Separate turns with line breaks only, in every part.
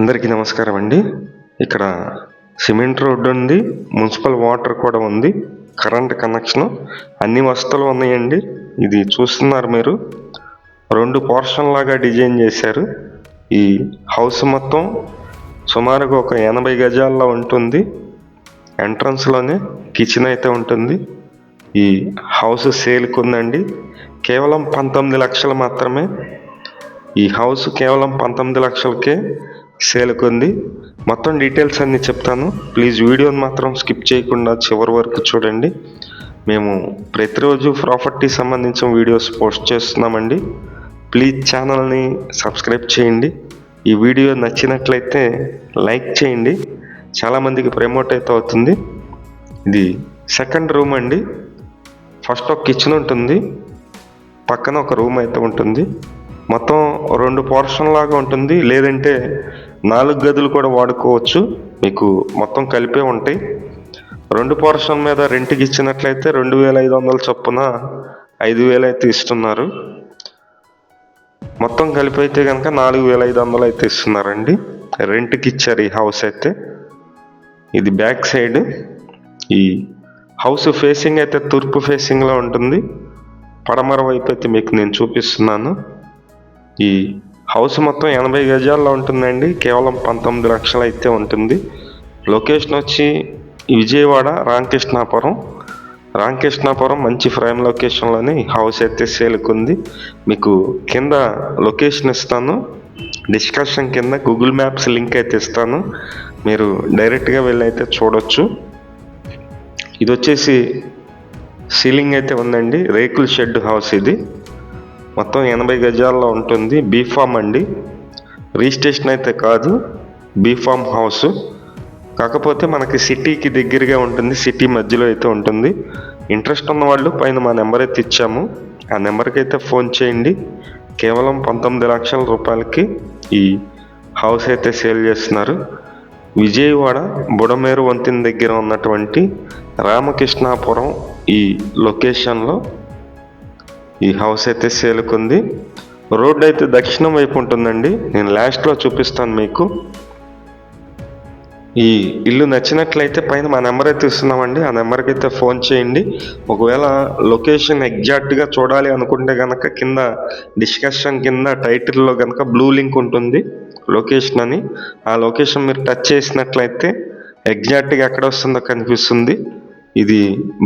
అందరికీ నమస్కారం అండి. ఇక్కడ సిమెంట్ రోడ్డు ఉంది మున్సిపల్ వాటర్ కూడా ఉంది కరెంట్ కనెక్షన్ అన్ని వసతులు ఉన్నాయండి. ఇది చూస్తున్నారు మీరు. రెండు పోర్షన్ లాగా డిజైన్ చేశారు. ఈ హౌస్ మొత్తం సుమారుగా ఒక ఎనభై గజాల్లో ఉంటుంది. ఎంట్రన్స్లోనే కిచెన్ అయితే ఉంటుంది. ఈ హౌస్ సేల్కి ఉందండి. కేవలం పంతొమ్మిది లక్షలు మాత్రమే. ఈ హౌస్ కేవలం పంతొమ్మిది లక్షలకే సేల్కి ఉంది మొత్తం డీటెయిల్స్ అన్నీ చెప్తాను. ప్లీజ్ వీడియోని మాత్రం స్కిప్ చేయకుండా చివరి వరకు చూడండి. మేము ప్రతిరోజు ప్రాపర్టీ సంబంధించిన వీడియోస్ పోస్ట్ చేస్తున్నామండి. ప్లీజ్ ఛానల్ని సబ్స్క్రైబ్ చేయండి. ఈ వీడియో నచ్చినట్లయితే లైక్ చేయండి. చాలామందికి ప్రమోట్ అయితే అవుతుంది. ఇది సెకండ్ రూమ్ అండి. ఫస్ట్ ఒక కిచెన్ ఉంటుంది. పక్కన ఒక రూమ్ అయితే ఉంటుంది. మొత్తం రెండు పోర్షన్ లాగా ఉంటుంది. లేదంటే నాలుగు గదులు కూడా వాడుకోవచ్చు. మీకు మొత్తం కలిపే ఉంటాయి. రెండు పోర్షన్ మీద రెంట్కి ఇచ్చినట్లయితే రెండు వేల ఐదు వందల చొప్పున ఐదు వేలు అయితే ఇస్తున్నారు. మొత్తం కలిపి అయితే కనుక నాలుగు వేల ఐదు వందలు అయితే ఇస్తున్నారండి. రెంట్కి ఇచ్చారు ఈ హౌస్ అయితే. ఇది బ్యాక్ సైడ్. ఈ హౌస్ ఫేసింగ్ అయితే తూర్పు ఫేసింగ్లో ఉంటుంది. పడమర వైపు అయితే మీకు నేను చూపిస్తున్నాను. ఈ హౌస్ మొత్తం ఎనభై గజాల్లో ఉంటుందండి. కేవలం పంతొమ్మిది లక్షలు అయితే ఉంటుంది. లొకేషన్ వచ్చి విజయవాడ రామకృష్ణాపురం. రామకృష్ణాపురం మంచి ఫ్రేమ్ లొకేషన్లోనే హౌస్ అయితే సేల్కి ఉంది మీకు కింద లొకేషన్ ఇస్తాను. డిస్కషన్ కింద గూగుల్ మ్యాప్స్ లింక్ అయితే ఇస్తాను. మీరు డైరెక్ట్గా వెళ్ళి అయితే చూడొచ్చు. ఇది వచ్చేసి సీలింగ్ అయితే ఉందండి. రేకుల షెడ్ హౌస్ ఇది. మొత్తం ఎనభై గజాల్లో ఉంటుంది. బీఫామ్ అండి. రిజిస్ట్రేషన్ అయితే కాదు. B form house. కాకపోతే మనకి సిటీకి దగ్గరగా ఉంటుంది. సిటీ మధ్యలో అయితే ఉంటుంది. ఇంట్రెస్ట్ ఉన్న వాళ్ళు పైన మా నెంబర్ అయితే ఇచ్చాము ఆ నెంబర్కి అయితే ఫోన్ చేయండి. కేవలం పంతొమ్మిది లక్షల రూపాయలకి ఈ హౌస్ అయితే సేల్ చేస్తున్నారు. విజయవాడ బుడమేరు వంతెన దగ్గర ఉన్నటువంటి రామకృష్ణాపురం ఈ లొకేషన్లో ఈ హౌస్ అయితే సేలుకుంది. రోడ్ అయితే దక్షిణం వైపు ఉంటుందండి. నేను లాస్ట్లో చూపిస్తాను మీకు. ఈ ఇల్లు నచ్చినట్లయితే పైన మా నెంబర్ అయితే ఇస్తున్నామండి. ఆ నెంబర్కి అయితే ఫోన్ చేయండి. ఒకవేళ లొకేషన్ ఎగ్జాక్ట్గా చూడాలి అనుకుంటే కనుక కింద డిస్కషన్ కింద టైటిల్లో కనుక బ్లూ లింక్ ఉంటుంది లొకేషన్ అని. ఆ లొకేషన్ మీరు టచ్ చేసినట్లయితే ఎగ్జాక్ట్గా ఎక్కడ వస్తుందో కనిపిస్తుంది. ఇది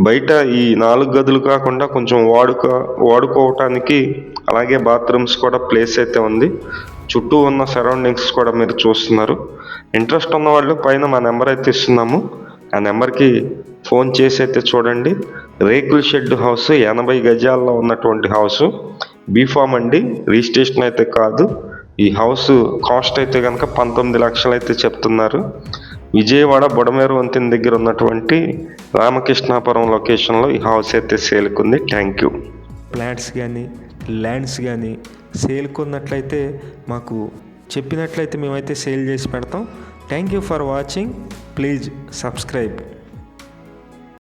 బయట ఈ నాలుగు గదులు కాకుండా కొంచెం వాడుక వాడుకోవటానికి అలాగే బాత్రూమ్స్ కూడా ప్లేస్ అయితే ఉంది. చుట్టూ ఉన్న సరౌండింగ్స్ కూడా మీరు చూస్తున్నారు. ఇంట్రెస్ట్ ఉన్న వాళ్ళు పైన మా నెంబర్ అయితే ఇస్తున్నాము. ఆ నెంబర్కి ఫోన్ చేసి అయితే చూడండి. రేకుల షెడ్ హౌస్ ఎనభై గజాల్లో ఉన్నటువంటి హౌస్. బీఫామ్ అండి రిజిస్ట్రేషన్ అయితే కాదు. ఈ హౌస్ కాస్ట్ అయితే కనుక పంతొమ్మిది లక్షలు అయితే చెప్తున్నారు. విజయవాడ బుడమేరు వంతెన దగ్గర ఉన్నటువంటి రామకృష్ణాపురం లొకేషన్లో ఈ హౌస్ అయితే సేల్కుంది థ్యాంక్ యూ
ప్లాట్స్ కానీ ల్యాండ్స్ కానీ సేల్కున్నట్లయితే మాకు చెప్పినట్లయితే మేమైతే సేల్ చేసి పెడతాం. Thank you for watching please subscribe